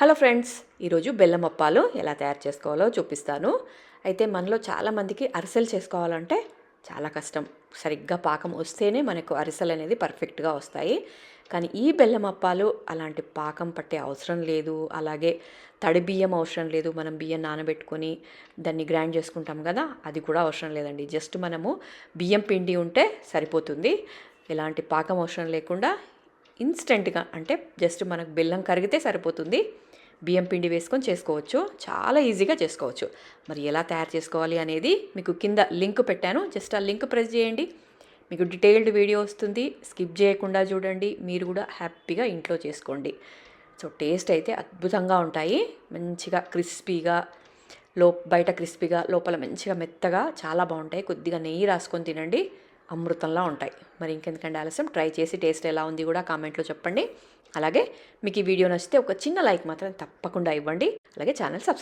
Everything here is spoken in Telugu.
హలో ఫ్రెండ్స్ ఈరోజు బెల్లం అప్పాలు ఎలా తయారు చేసుకోవాలో చూపిస్తాను. అయితే మనలో చాలామందికి అరిసెలు చేసుకోవాలంటే చాలా కష్టం. సరిగ్గా పాకం వస్తేనే మనకు అరిసెలు అనేది పర్ఫెక్ట్గా వస్తాయి. కానీ ఈ బెల్లం అప్పాలు అలాంటి పాకం పట్టే అవసరం లేదు. అలాగే తడి బియ్యం అవసరం లేదు. మనం బియ్యం నానబెట్టుకొని దాన్ని గ్రైండ్ చేసుకుంటాం కదా అది కూడా అవసరం లేదండి. జస్ట్ మనము బియ్యం పిండి ఉంటే సరిపోతుంది. ఎలాంటి పాకం అవసరం లేకుండా ఇన్స్టెంట్గా అంటే జస్ట్ మనకు బెల్లం కరిగితే సరిపోతుంది. బియ్యం పిండి వేసుకొని చేసుకోవచ్చు. చాలా ఈజీగా చేసుకోవచ్చు. మరి ఎలా తయారు చేసుకోవాలి అనేది మీకు కింద లింక్ పెట్టాను. జస్ట్ ఆ లింక్ ప్రెస్ చేయండి. మీకు డీటెయిల్డ్ వీడియో వస్తుంది. స్కిప్ చేయకుండా చూడండి. మీరు కూడా హ్యాపీగా ఇంట్లో చేసుకోండి. సో టేస్ట్ అయితే అద్భుతంగా ఉంటాయి. మంచిగా క్రిస్పీగా లో బయట క్రిస్పీగా లోపల మంచిగా మెత్తగా చాలా బాగుంటాయి. కొద్దిగా నెయ్యి రాసుకొని తినండి. అమృతంలా ఉంటాయి. మరి ఇంకెందుకంటే ఆలస్యం? ట్రై చేసి టేస్ట్ ఎలా ఉంది కూడా కామెంట్లో చెప్పండి. అలాగే మీకు ఈ వీడియో నచ్చితే ఒక చిన్న లైక్ మాత్రం తప్పకుండా ఇవ్వండి. అలాగే ఛానల్ సబ్స్క్రైబ్